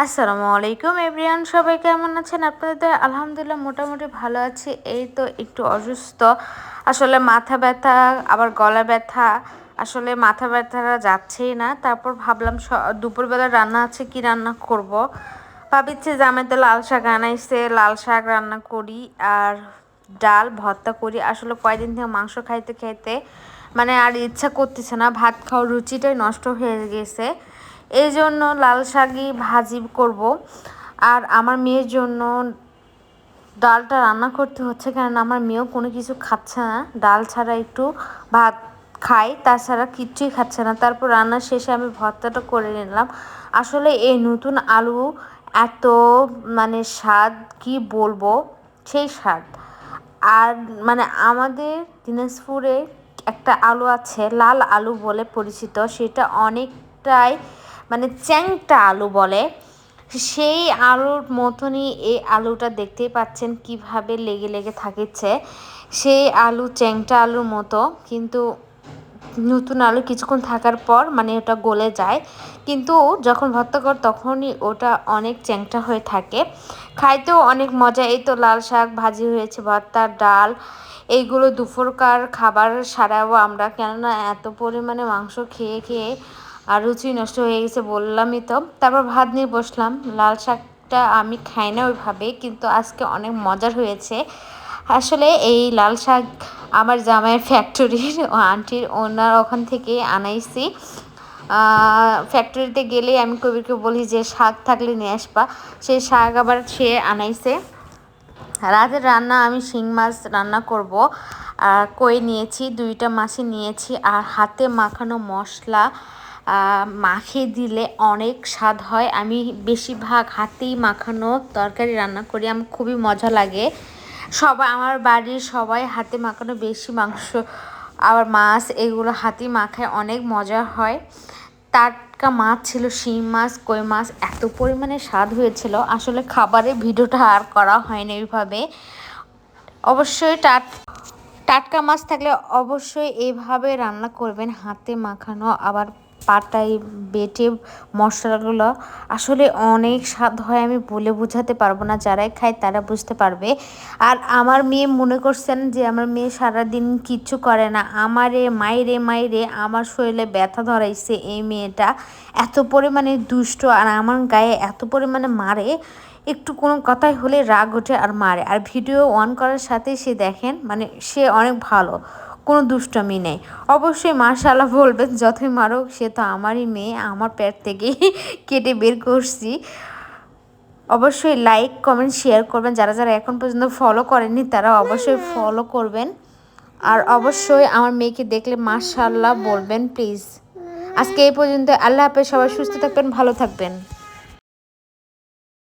আসসালামু আলাইকুম এভরিয়ান সবাই কেমন আছেন? আপনাদের তো আলহামদুলিল্লাহ মোটামুটি ভালো আছি। এই তো একটু অসুস্থ। আসলে মাথা ব্যথা, আবার গলা ব্যথা। আসলে মাথা ব্যথাটা যাচ্ছেই না। তারপর ভাবলাম দুপুরবেলা রান্না আছে, কি রান্না করব। ভাবিচ্ছে যে আমি তো লাল শাক আনাইছে, লাল শাক রান্না করি, আর ডাল ভর্তা করি। আসলে কয়দিন থেকে মাংস খাইতে খাইতে মানে আর ইচ্ছা করতেছে না। ভাত খাওয়ার রুচিটাই নষ্ট হয়ে গেছে। এই জন্য লাল শাকই ভাজি করব। আর আমার মেয়ের জন্য ডালটা রান্না করতে হচ্ছে, কারণ আমার মেয়েও কোনো কিছু খাচ্ছে না। ডাল ছাড়া একটু ভাত খাই তাছাড়া কিচ্ছুই খাচ্ছে না। তারপর রান্নার শেষে আমি ভর্তাটা করে নিলাম। আসলে এই নতুন আলু এত মানে স্বাদ, কি বলব? সেই স্বাদ। আর মানে আমাদের দিনাজপুরে একটা আলু আছে, লাল আলু বলে পরিচিত। সেটা অনেকটাই মানে চ্যাংটা আলু বলে, সেই আলুর মতনই এই আলুটা দেখতেই পাচ্ছেন কীভাবে লেগে লেগে থাকিচ্ছে। সেই আলু চ্যাংটা আলুর মতো, কিন্তু নতুন আলু কিছুক্ষণ থাকার পর মানে ওটা গলে যায়। কিন্তু যখন ভর্তা কর তখনই ওটা অনেক চ্যাংটা হয়ে থাকে। খাইতেও অনেক মজা, এই তো লাল শাক, ভাজি হয়েছে, ভর্তা, ডাল, এইগুলো দুপুরকার খাবার সারাবো আমরা। কেননা এত পরিমাণে মাংস খেয়ে খেয়ে আর রুচি নষ্ট হয়ে গেছে বললামই তো। তারপর ভাত নিয়ে বসলাম। লাল শাকটা আমি খাই না ওইভাবে, কিন্তু আজকে অনেক মজার হয়েছে। আসলে এই লাল শাক আমার জামাইয়ের ফ্যাক্টরির আন্টির ওনার ওখান থেকে আনাইছি। ফ্যাক্টরিতে গেলে আমি কবিরকে বলি যে, শাক থাকলে নিয়ে আসবা। সেই শাক আবার সে আনাইছে। রাতের রান্না আমি শিং মাছ রান্না করব। আর কই নিয়েছি, দুইটা মাছই নিয়েছি। আর হাতে মাখানো মশলা মাখিয়ে দিলে অনেক স্বাদ হয়। আমি বেশিরভাগ হাতেই মাখানো তরকারি রান্না করি, আমার খুবই মজা লাগে। সবাই, আমার বাড়ির সবাই হাতে মাখানো বেশি মাংস, আবার মাছ এগুলো হাতে মাখায়, অনেক মজা হয়। টাটকা মাছ ছিল শিং মাছ, কই মাছ, এত পরিমাণে স্বাদ হয়েছিল। আসলে খাবারের ভিডিওটা আর করা হয়নি ওইভাবে অবশ্যই টাট, টাটকা মাছ থাকলে অবশ্যই এইভাবে রান্না করবেন, হাতে মাখানো, আবার পাটায় বেটে মশলাগুলো আসলে অনেক স্বাদ হয়, আমি বলে বোঝাতে পারব না, যারাই খায় তারা বুঝতে পারবে। আর আমার মেয়ে মনে করছেন যে, আমার মেয়ে সারাদিন কিচ্ছু করে না। আমারে, মাইরে মাইরে আমার শরীরে ব্যথা ধরাইছে এই মেয়েটা। এত পরিমাণে দুষ্ট আর আমার গায়ে এত পরিমাণে মারে, একটু কোনো কথাই হলে রাগ ওঠে আর মারে। আর ভিডিও অন করার সাথে সে দেখেন মানে সে অনেক ভালো। কোনো দুষ্টমি নেই। অবশ্যই মাশাল্লাহ বলবেন, যতই মারুক, সে তো আমারই মেয়ে, আমার পেট থেকেই কেটে বের করছি। অবশ্যই লাইক কমেন্ট শেয়ার করবেন। যারা যারা এখন পর্যন্ত ফলো করেননি, তারা অবশ্যই ফলো করবেন। আর অবশ্যই আমার মেয়েকে দেখলে মার্শাল্লাহ বলবেন প্লিজ আজকে এই পর্যন্ত। আল্লাহ হাফেজ, সবাই সুস্থ থাকবেন, ভালো থাকবেন।